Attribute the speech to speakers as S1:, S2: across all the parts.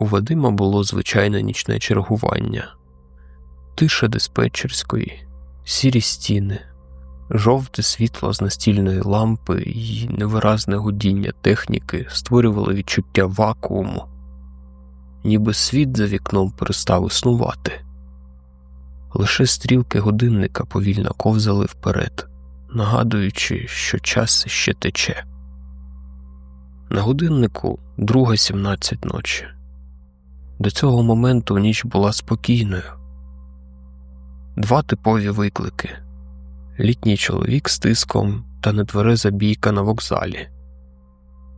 S1: У Вадима було звичайне нічне чергування, тиша диспетчерської, сірі стіни, жовте світло з настільної лампи і невиразне гудіння техніки створювали відчуття вакууму, ніби світ за вікном перестав існувати. Лише стрілки годинника повільно ковзали вперед, нагадуючи, що час ще тече. На годиннику друга сімнадцять ночі. До цього моменту ніч була спокійною. Два типові виклики літній чоловік з тиском та нетвереза бійка на вокзалі.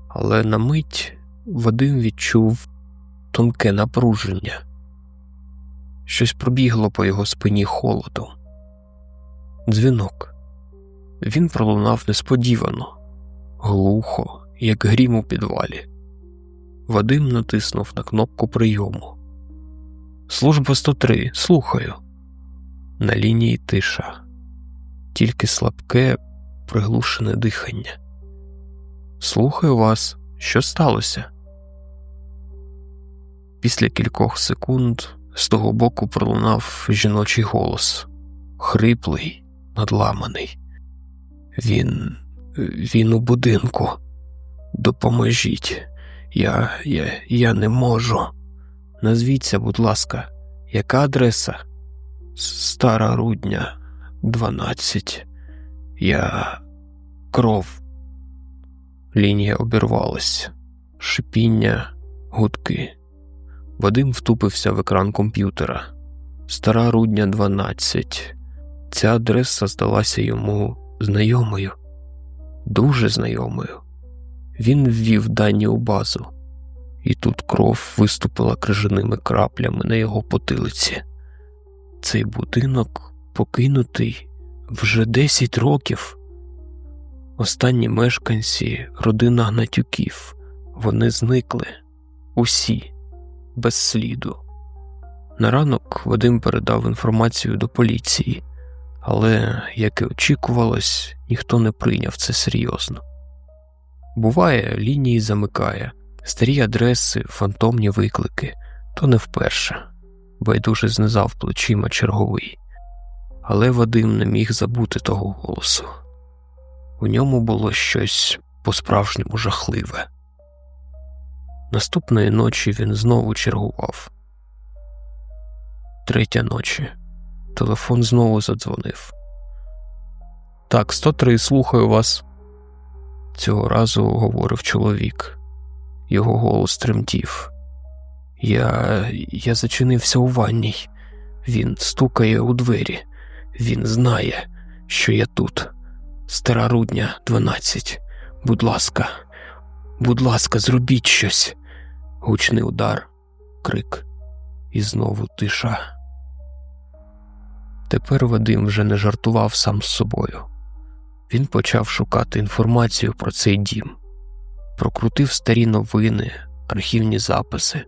S1: Але на мить Вадим відчув тонке напруження. Щось пробігло по його спині холодом. Дзвінок. Він пролунав несподівано, глухо, як грім у підвалі. Вадим натиснув на кнопку прийому. Служба 103, слухаю. На лінії тиша, тільки слабке, приглушене дихання. Слухаю вас, що сталося? Після кількох секунд з того боку пролунав жіночий голос, хриплий, надламаний. Він, він у будинку. Допоможіть. Я, я, я не можу. Назвіться, будь ласка, яка адреса? Стара рудня, 12. Я кров. Лінія обірвалась, шипіння, гудки. Вадим втупився в екран комп'ютера. Стара рудня 12. Ця адреса здалася йому знайомою, дуже знайомою. Він ввів дані у базу, і тут кров виступила крижаними краплями на його потилиці. Цей будинок покинутий вже 10 років. Останні мешканці, родина гнатюків, вони зникли усі без сліду. На ранок Вадим передав інформацію до поліції, але, як і очікувалось, ніхто не прийняв це серйозно. Буває, лінії замикає, старі адреси, фантомні виклики, то не вперше, байдуже знизав плечима черговий. Але Вадим не міг забути того голосу. У ньому було щось по-справжньому жахливе. Наступної ночі він знову чергував. Третя ночі. Телефон знову задзвонив. Так, 103, слухаю вас. Цього разу говорив чоловік. Його голос тремтів. Я я зачинився у ванній. Він стукає у двері. Він знає, що я тут. Стара рудня, 12. Будь ласка, будь ласка, зробіть щось. Гучний удар, крик, і знову тиша. Тепер Вадим вже не жартував сам з собою. Він почав шукати інформацію про цей дім, прокрутив старі новини, архівні записи.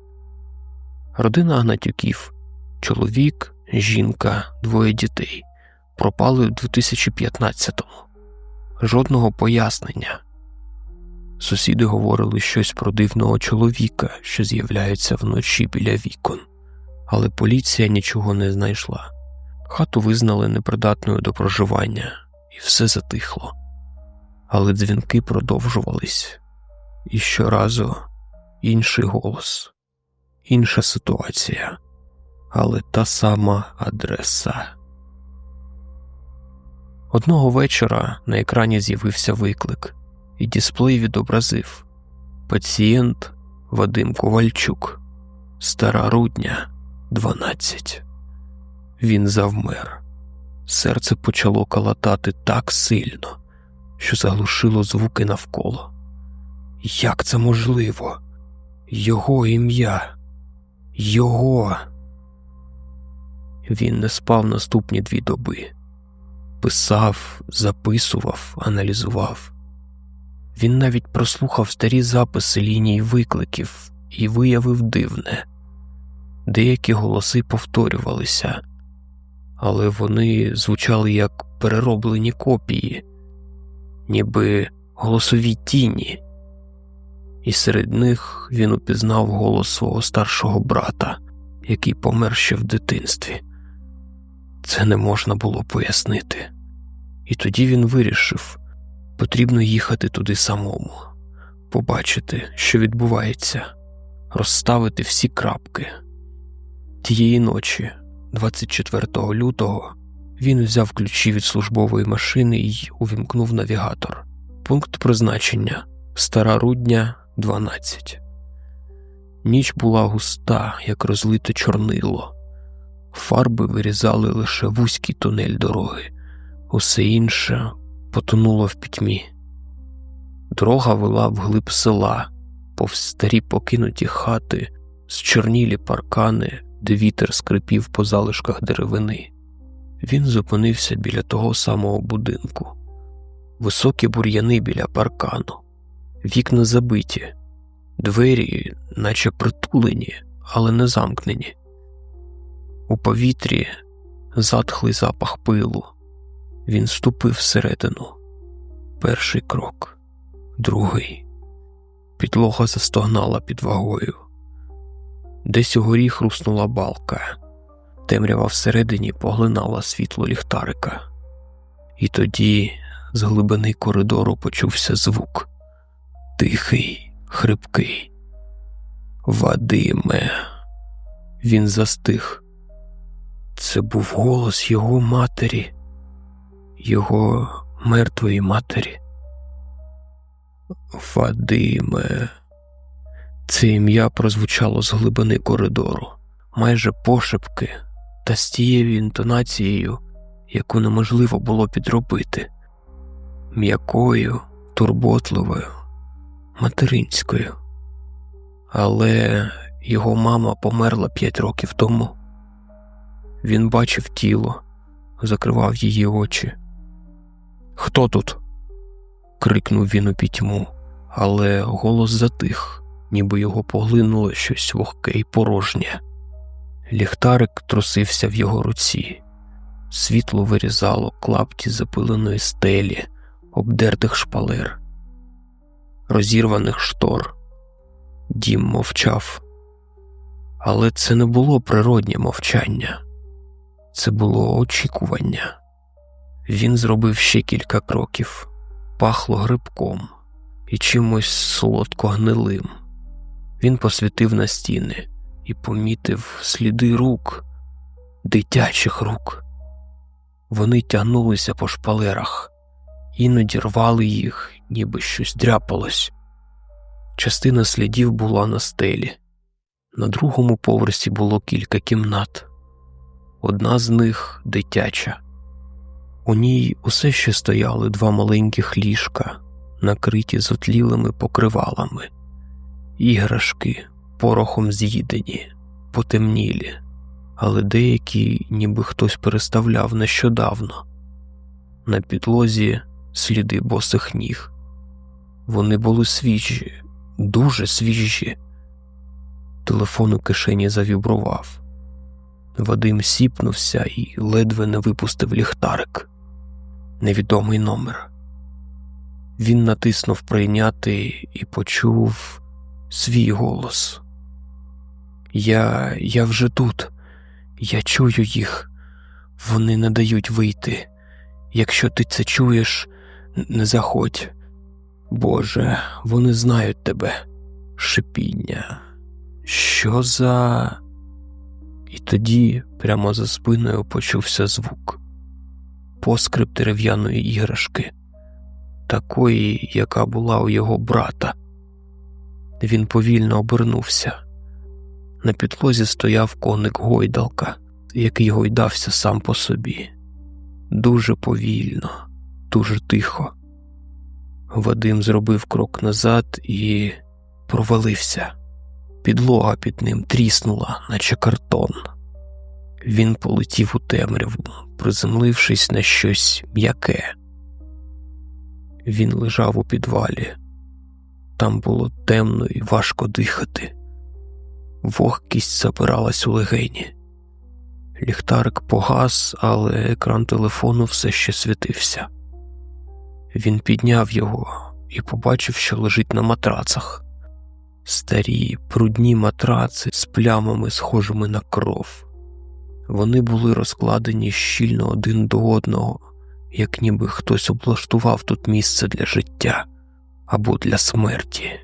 S1: Родина Гнатюків, чоловік, жінка, двоє дітей пропали у 2015-му. Жодного пояснення. Сусіди говорили щось про дивного чоловіка, що з'являється вночі біля вікон, але поліція нічого не знайшла. Хату визнали непридатною до проживання, і все затихло. Але дзвінки продовжувались, і щоразу інший голос, інша ситуація, але та сама адреса. Одного вечора на екрані з'явився виклик, і дисплей відобразив пацієнт Вадим Ковальчук, стара рудня, 12. Він завмер. Серце почало калатати так сильно, що заглушило звуки навколо. Як це можливо? Його ім'я, його. Він не спав наступні дві доби писав, записував, аналізував. Він навіть прослухав старі записи ліній викликів і виявив дивне Деякі голоси повторювалися, але вони звучали як перероблені копії, ніби голосові тіні, і серед них він упізнав голос свого старшого брата, який помер ще в дитинстві. Це не можна було пояснити. І тоді він вирішив потрібно їхати туди самому, побачити, що відбувається, розставити всі крапки. Тієї ночі, 24 лютого, він взяв ключі від службової машини і увімкнув навігатор. Пункт призначення Стара Рудня, 12. Ніч була густа, як розлите чорнило. Фарби вирізали лише вузький тунель дороги, усе інше потонуло в пітьмі. Дорога вела вглиб села, повз старі покинуті хати, зчорнілі паркани, де вітер скрипів по залишках деревини. Він зупинився біля того самого будинку, високі бур'яни біля паркану, вікна забиті, двері, наче притулені, але не замкнені. У повітрі затхлий запах пилу. Він ступив всередину. Перший крок, другий. Підлога застогнала під вагою. Десь угорі хруснула балка, темрява всередині поглинала світло ліхтарика, і тоді з глибини коридору почувся звук тихий, хрипкий. Вадиме, він застиг. Це був голос його матері, його мертвої матері. Вадиме. Це ім'я прозвучало з глибини коридору, майже пошепки, та з тією інтонацією, яку неможливо було підробити, м'якою, турботливою, материнською. Але його мама померла п'ять років тому. Він бачив тіло, закривав її очі. Хто тут? крикнув він у пітьму, але голос затих, ніби його поглинуло щось вогке і порожнє. Ліхтарик трусився в його руці, світло вирізало клапті запиленої стелі, обдертих шпалер, розірваних штор. Дім мовчав, але це не було природнє мовчання, це було очікування. Він зробив ще кілька кроків, пахло грибком і чимось солодко гнилим. Він посвітив на стіни і помітив сліди рук, дитячих рук. Вони тягнулися по шпалерах, іноді рвали їх, ніби щось дряпалось. Частина слідів була на стелі. На другому поверсі було кілька кімнат, одна з них дитяча. У ній усе ще стояли два маленьких ліжка, накриті зотлілими покривалами, іграшки порохом з'їдені, потемнілі, але деякі, ніби хтось переставляв нещодавно. На підлозі сліди босих ніг. Вони були свіжі, дуже свіжі. Телефон у кишені завібрував. Вадим сіпнувся і ледве не випустив ліхтарик. Невідомий номер. Він натиснув прийняти і почув свій голос. Я я вже тут, я чую їх, вони не дають вийти. Якщо ти це чуєш, не заходь. Боже, вони знають тебе, шипіння. Що за. І тоді прямо за спиною почувся звук поскрип дерев'яної іграшки, такої, яка була у його брата. Він повільно обернувся. На підлозі стояв коник гойдалка, який гойдався сам по собі. Дуже повільно, дуже тихо. Вадим зробив крок назад і провалився. Підлога під ним тріснула, наче картон. Він полетів у темряву, приземлившись на щось м'яке. Він лежав у підвалі. Там було темно і важко дихати. вогкість забиралась у легені. Ліхтарик погас, але екран телефону все ще світився. Він підняв його і побачив, що лежить на матрацах. Старі, брудні матраци з плямами, схожими на кров. Вони були розкладені щільно один до одного, як ніби хтось облаштував тут місце для життя або для смерті.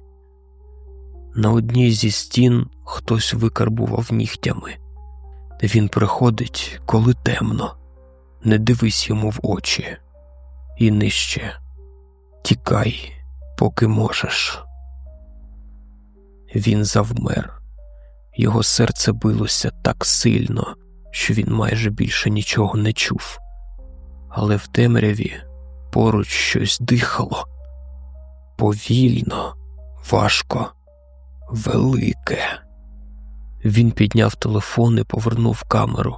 S1: На одній зі стін хтось викарбував нігтями. Він приходить, коли темно, не дивись йому в очі, і нижче тікай, поки можеш. Він завмер, його серце билося так сильно, що він майже більше нічого не чув, але в темряві поруч щось дихало. Повільно, важко, велике. Він підняв телефон і повернув камеру,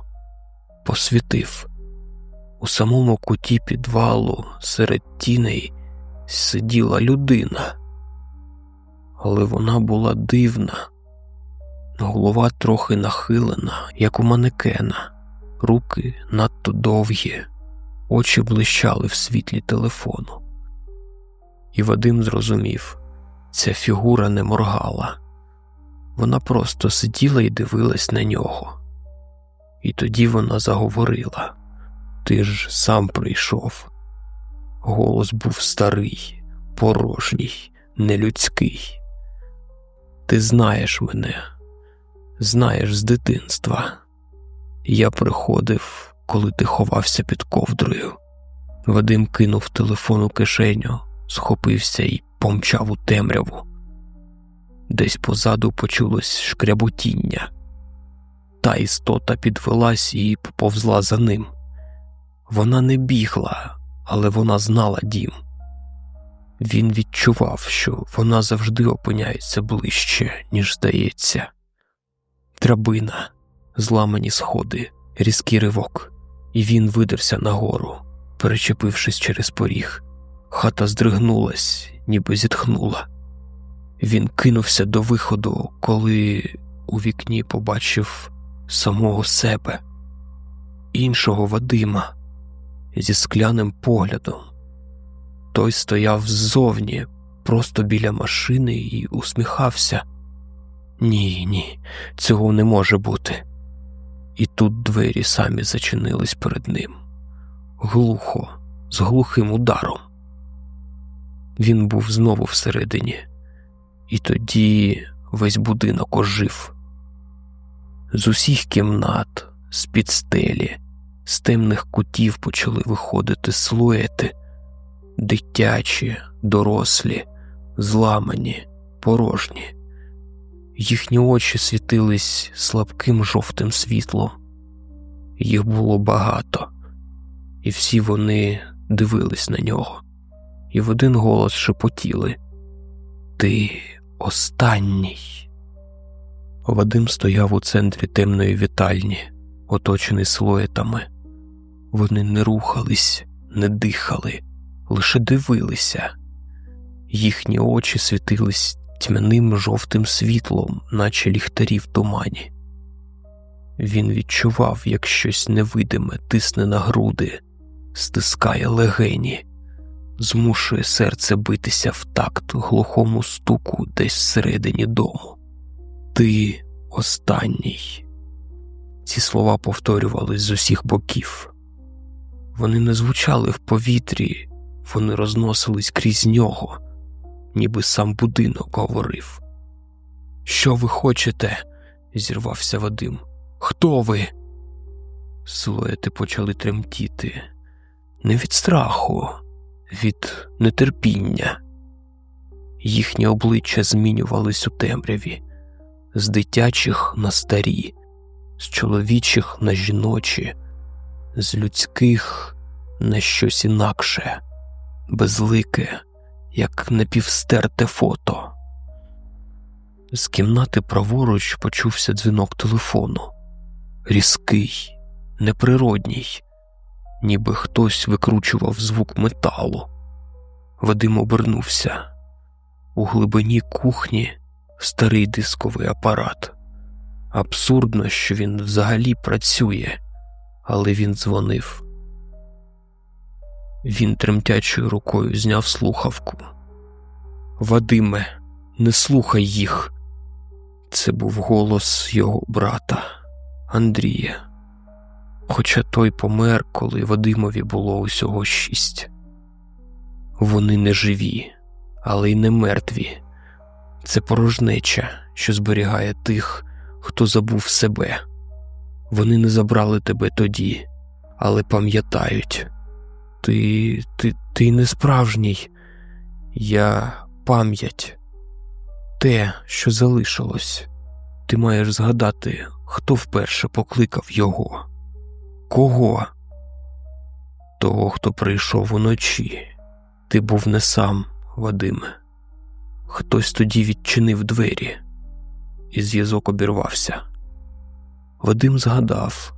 S1: посвітив. У самому куті підвалу серед тіней сиділа людина, але вона була дивна, голова трохи нахилена, як у манекена, руки надто довгі, очі блищали в світлі телефону. І Вадим зрозумів, ця фігура не моргала. Вона просто сиділа і дивилась на нього. І тоді вона заговорила Ти ж сам прийшов. Голос був старий, порожній, нелюдський. Ти знаєш мене, знаєш з дитинства. Я приходив, коли ти ховався під ковдрою. Вадим кинув телефон у кишеню, схопився і помчав у темряву. Десь позаду почулось шкряботіння. Та істота підвелась і поповзла за ним. Вона не бігла, але вона знала дім. Він відчував, що вона завжди опиняється ближче, ніж здається. Драбина, зламані сходи, різкий ривок, і він видерся нагору, перечепившись через поріг. Хата здригнулась, ніби зітхнула. Він кинувся до виходу, коли у вікні побачив самого себе, іншого Вадима зі скляним поглядом. Той стояв ззовні, просто біля машини і усміхався. Ні, ні, цього не може бути. І тут двері самі зачинились перед ним глухо, з глухим ударом. Він був знову всередині, і тоді весь будинок ожив. З усіх кімнат, з під стелі, з темних кутів почали виходити силуети, дитячі, дорослі, зламані, порожні. Їхні очі світились слабким жовтим світлом. Їх було багато, і всі вони дивились на нього і в один голос шепотіли Ти останній. Вадим стояв у центрі темної вітальні, оточений силуетами. Вони не рухались, не дихали, лише дивилися. Їхні очі світились тьмяним жовтим світлом, наче ліхтарі в тумані. Він відчував, як щось невидиме тисне на груди, стискає легені змушує серце битися в такт глухому стуку десь всередині дому. Ти останній. Ці слова повторювались з усіх боків. Вони не звучали в повітрі, вони розносились крізь нього, ніби сам будинок говорив. Що ви хочете? зірвався Вадим. Хто ви? Силуети почали тремтіти. Не від страху, від нетерпіння. Їхні обличчя змінювались у темряві, з дитячих на старі, з чоловічих на жіночі, з людських на щось інакше, безлике, як напівстерте фото. З кімнати праворуч почувся дзвінок телефону різкий, неприродній ніби хтось викручував звук металу. Вадим обернувся. У глибині кухні старий дисковий апарат, Абсурдно, що він взагалі працює, але він дзвонив. Він тремтячою рукою зняв слухавку. Вадиме, не слухай їх. Це був голос його брата Андрія. Хоча той помер, коли Вадимові було усього шість. Вони не живі, але й не мертві. Це порожнеча, що зберігає тих, хто забув себе. Вони не забрали тебе тоді, але пам'ятають. Ти, ти, ти не справжній. Я пам'ять, те, що залишилось. Ти маєш згадати, хто вперше покликав його. Кого? Того, хто прийшов уночі. Ти був не сам, Вадиме. Хтось тоді відчинив двері, і зв'язок обірвався. Вадим згадав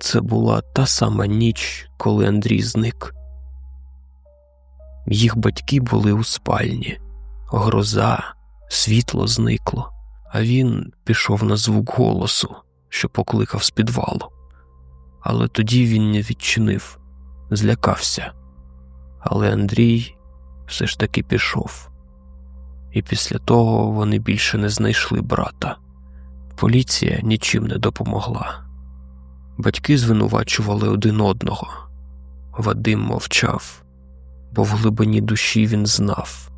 S1: це була та сама ніч, коли Андрій зник. Їх батьки були у спальні, гроза, світло зникло, а він пішов на звук голосу, що покликав з підвалу. Але тоді він не відчинив, злякався. Але Андрій все ж таки пішов, і після того вони більше не знайшли брата. Поліція нічим не допомогла. Батьки звинувачували один одного. Вадим мовчав, бо в глибині душі він знав,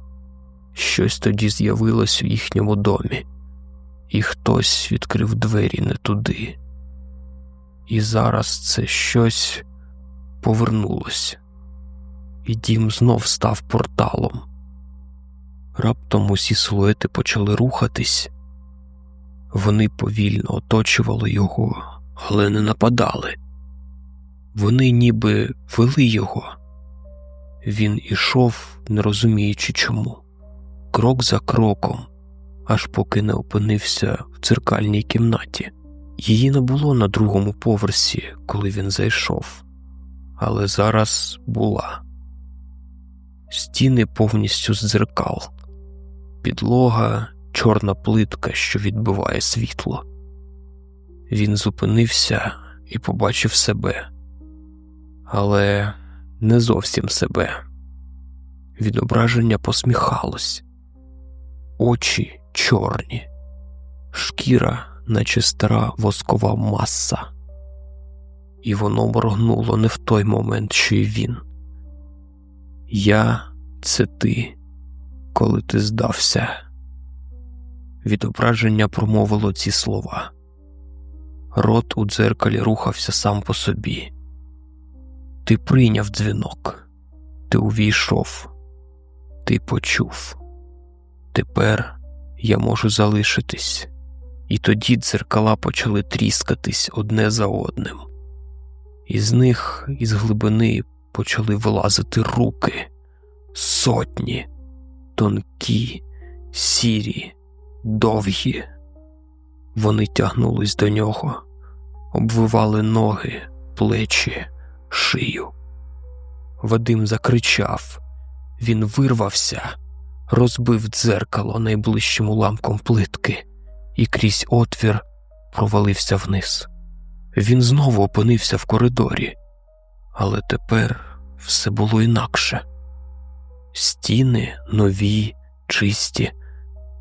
S1: щось тоді з'явилось у їхньому домі, і хтось відкрив двері не туди. І зараз це щось повернулось, і дім знов став порталом. Раптом усі силуети почали рухатись, вони повільно оточували його, але не нападали. Вони ніби вели його. Він ішов, не розуміючи чому, крок за кроком, аж поки не опинився в дзеркальній кімнаті. Її не було на другому поверсі, коли він зайшов, але зараз була. Стіни повністю з дзеркал, підлога, чорна плитка, що відбиває світло. Він зупинився і побачив себе, але не зовсім себе. Відображення посміхалось, очі чорні, шкіра наче стара воскова маса, і воно моргнуло не в той момент, що й він. Я це ти, коли ти здався. Відображення промовило ці слова. Рот у дзеркалі рухався сам по собі. Ти прийняв дзвінок, ти увійшов, ти почув. Тепер я можу залишитись і тоді дзеркала почали тріскатись одне за одним. Із них із глибини почали вилазити руки, сотні, тонкі, сірі, довгі. Вони тягнулись до нього, обвивали ноги, плечі, шию. Вадим закричав, він вирвався, розбив дзеркало найближчим уламком плитки і крізь отвір провалився вниз. Він знову опинився в коридорі, але тепер все було інакше. Стіни нові, чисті,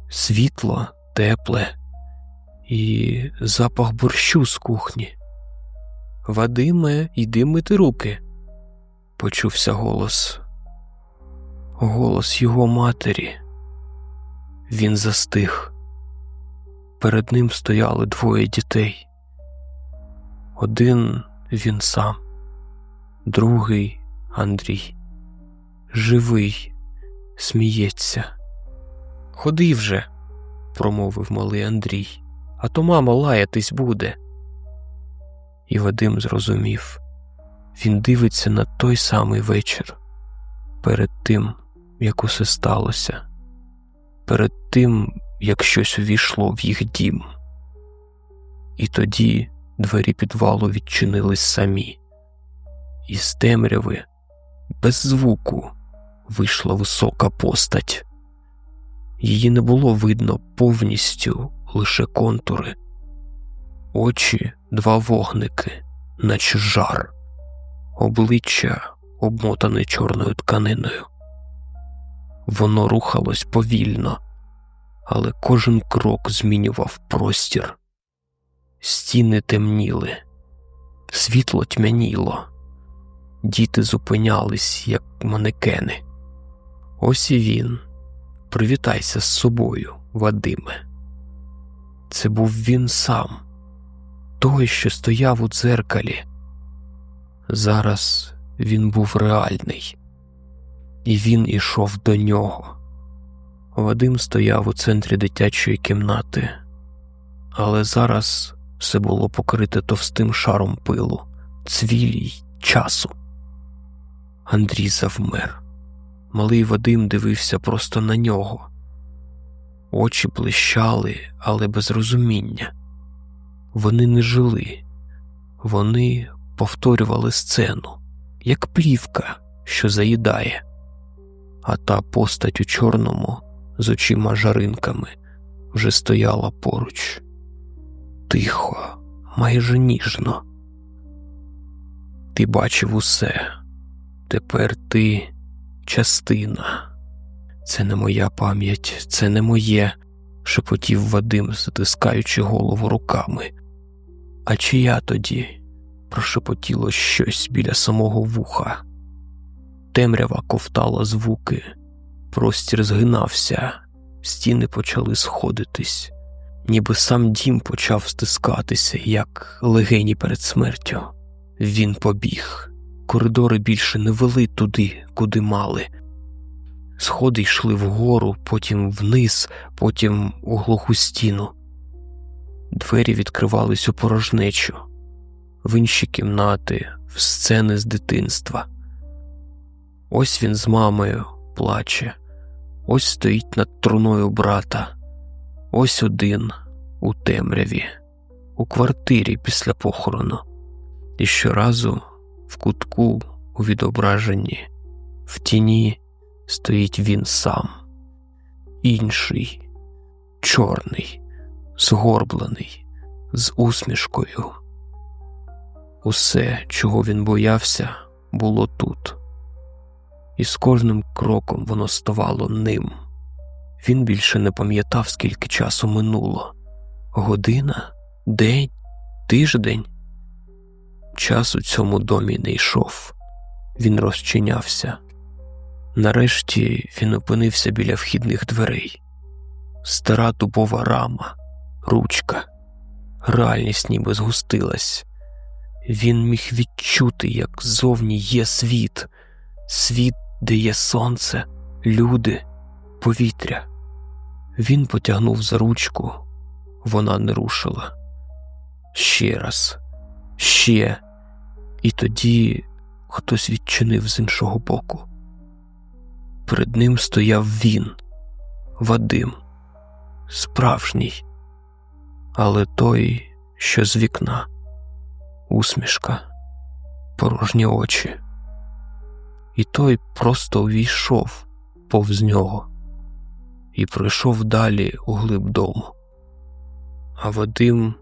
S1: світло тепле і запах борщу з кухні. Вадиме, йди мити руки, почувся голос. Голос його матері. Він застиг. Перед ним стояли двоє дітей. Один він сам, другий Андрій. Живий, сміється. Ходи вже, промовив малий Андрій, а то мама лаятись буде. І Вадим зрозумів він дивиться на той самий вечір, перед тим, як усе сталося, перед тим, як щось увійшло в їх дім. І тоді двері підвалу відчинились самі, із темряви, без звуку, вийшла висока постать. Її не було видно повністю лише контури, очі два вогники, наче жар, обличчя обмотане чорною тканиною. Воно рухалось повільно, але кожен крок змінював простір. Стіни темніли, світло тьмяніло, діти зупинялись, як манекени. Ось і він. Привітайся з собою, Вадиме. Це був він сам, той, що стояв у дзеркалі. Зараз він був реальний, і він ішов до нього. Вадим стояв у центрі дитячої кімнати, але зараз все було покрите товстим шаром пилу, цвілій часу. Андрій завмер. Малий Вадим дивився просто на нього. Очі блищали, але без розуміння. Вони не жили, вони повторювали сцену, як плівка, що заїдає, а та постать у чорному з очима жаринками вже стояла поруч. Тихо, майже ніжно. Ти бачив усе, тепер ти частина. Це не моя пам'ять, це не моє, шепотів Вадим, затискаючи голову руками. А чия тоді? прошепотіло щось біля самого вуха. Темрява ковтала звуки, простір згинався, стіни почали сходитись, ніби сам дім почав стискатися, як легені перед смертю. Він побіг. Коридори більше не вели туди, куди мали. Сходи йшли вгору, потім вниз, потім у глуху стіну. Двері відкривались у порожнечу, в інші кімнати, в сцени з дитинства. Ось він з мамою плаче, ось стоїть над труною брата, ось один у темряві, у квартирі після похорону, і щоразу в кутку у відображенні, в тіні стоїть він сам, інший, чорний, згорблений, з усмішкою. Усе, чого він боявся, було тут, і з кожним кроком воно ставало ним. Він більше не пам'ятав, скільки часу минуло година, день, тиждень. Час у цьому домі не йшов, він розчинявся. Нарешті він опинився біля вхідних дверей, стара дубова рама, ручка, реальність ніби згустилась. Він міг відчути, як зовні є світ, світ, де є сонце, люди, повітря. Він потягнув за ручку, вона не рушила. Ще раз, ще, і тоді хтось відчинив з іншого боку. Перед ним стояв він, Вадим, справжній, але той, що з вікна, усмішка, порожні очі, і той просто увійшов повз нього і пройшов далі у глиб дому. А Вадим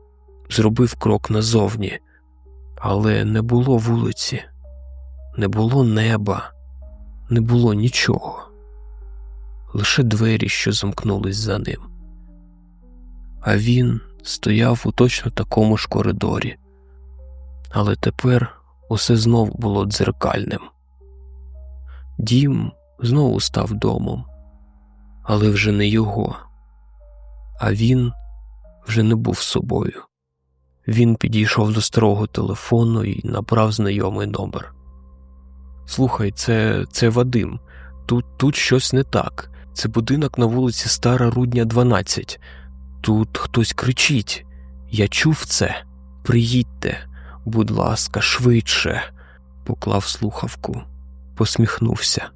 S1: зробив крок назовні, але не було вулиці, не було неба не було нічого, лише двері, що замкнулись за ним. А він стояв у точно такому ж коридорі, але тепер усе знов було дзеркальним. Дім знову став домом, але вже не його, а він вже не був собою. Він підійшов до старого телефону і набрав знайомий номер. Слухай, це це Вадим. Тут тут щось не так. Це будинок на вулиці Стара Рудня, 12. Тут хтось кричить. Я чув це. Приїдьте, будь ласка, швидше, поклав слухавку, посміхнувся.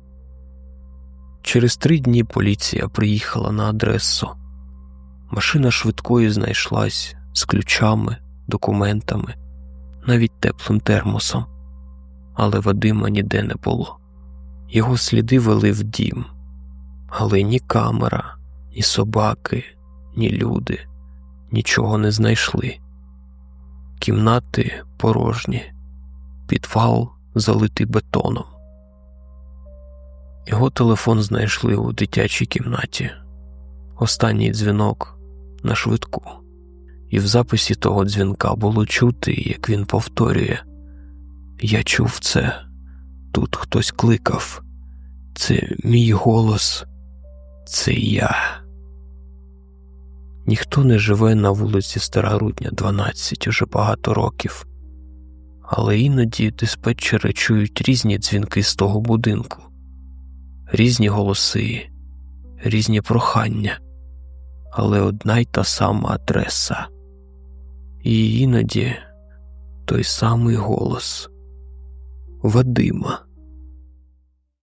S1: Через три дні поліція приїхала на адресу. Машина швидкої знайшлась з ключами, документами, навіть теплим термосом але Вадима ніде не було. Його сліди вели в дім, але ні камера, ні собаки, ні люди нічого не знайшли. Кімнати порожні, підвал залитий бетоном. Його телефон знайшли у дитячій кімнаті. Останній дзвінок на швидку, і в записі того дзвінка було чути, як він повторює: Я чув це, тут хтось кликав, це мій голос, це я. Ніхто не живе на вулиці Стара Рудня, 12 уже багато років, але іноді диспетчери чують різні дзвінки з того будинку, різні голоси, різні прохання, але одна й та сама адреса, і іноді той самий голос Вадима.